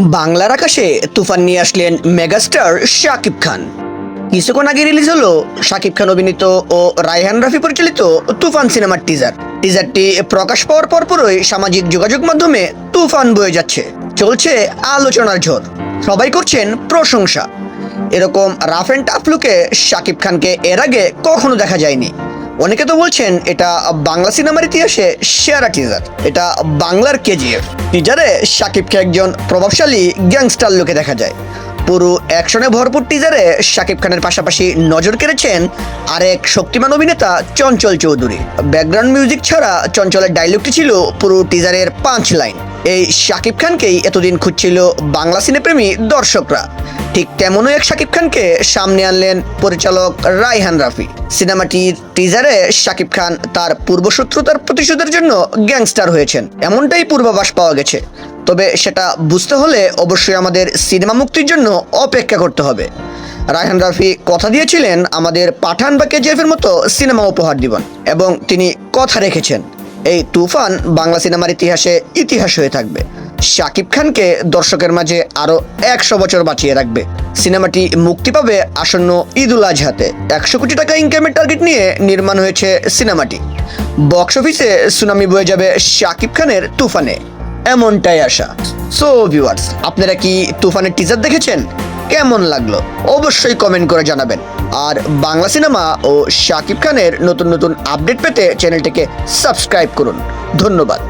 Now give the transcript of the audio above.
বাংলার আকাশে তুফান নিয়ে আসলেন মেগাস্টার শাকিব খান। কিছুক্ষণ আগে রিলিজ হলো শাকিব খান অভিনীত ও রায়হান রাফি পরিচালিত তুফান সিনেমার টিজার টিজারটি প্রকাশ পাওয়ার পরপরই সামাজিক যোগাযোগ মাধ্যমে তুফান বয়ে যাচ্ছে। চলছে আলোচনার ঝড়। সবাই করছেন প্রশংসা। এরকম রাফ অ্যান্ড টাফ লুকে শাকিব খানকে এর আগে কখনো দেখা যায়নি। অনেকে তো বলছেন এটা বাংলা সিনেমার ইতিহাসে সেরা টিজার এটা বাংলার কেজিএফ। টিজারে শাকিবকে একজন প্রভাবশালী গ্যাংস্টার লোকে দেখা যায়। পুরো অ্যাকশনে ভরপুর টিজারে শাকিব খানের পাশাপাশি নজর কেড়েছেন আরেক শক্তিমান অভিনেতা চঞ্চল চৌধুরী। ব্যাকগ্রাউন্ড মিউজিক ছাড়া চঞ্চলের ডায়লগটি ছিল পুরো টিজারের পাঁচ লাইন এই শাকিব খানকেই এতদিন খুঁজছিল বাংলা সিনেপ্রেমী দর্শকরা। ঠিক তেমনই এক শাকিব খানকে সামনে আনলেন পরিচালক রায়হান রাফি। সিনেমাটির টিজারে শাকিব খান তার পূর্বশত্রুতার প্রতিশোধের জন্য গ্যাংস্টার হয়েছেন। এমনটাই পূর্বাভাস পাওয়া গেছে। তবে সেটা বুঝতে হলে অবশ্যই আমাদের সিনেমা মুক্তির জন্য অপেক্ষা করতে হবে। রায়হান রাফি কথা দিয়েছিলেন আমাদের পাঠান বা কেজিএফের মতো সিনেমা উপহার দিবেন এবং তিনি কথা রেখেছেন। এই তুফান বাংলা সিনেমার ইতিহাসে ইতিহাস হয়ে থাকবে। শাকিব খানকে দর্শকের মাঝে আরও একশো বছর বাঁচিয়ে রাখবে। সিনেমাটি মুক্তি পাবে আসন্ন ঈদুল আজহাতে। একশো কোটি টাকা ইনকামের টার্গেট নিয়ে নির্মাণ হয়েছে সিনেমাটি। বক্স অফিসে সুনামি বয়ে যাবে শাকিব খানের তুফানে। এমনটাই আশা। সো ভিউয়ার্স আপনারা কি তুফানের টিজার দেখেছেন? কেমন লাগল? অবশ্যই কমেন্ট করে জানাবেন। আর বাংলা সিনেমা ও শাকিব খানের নতুন নতুন আপডেট পেতে চ্যানেলটিকে সাবস্ক্রাইব করুন। ধন্যবাদ।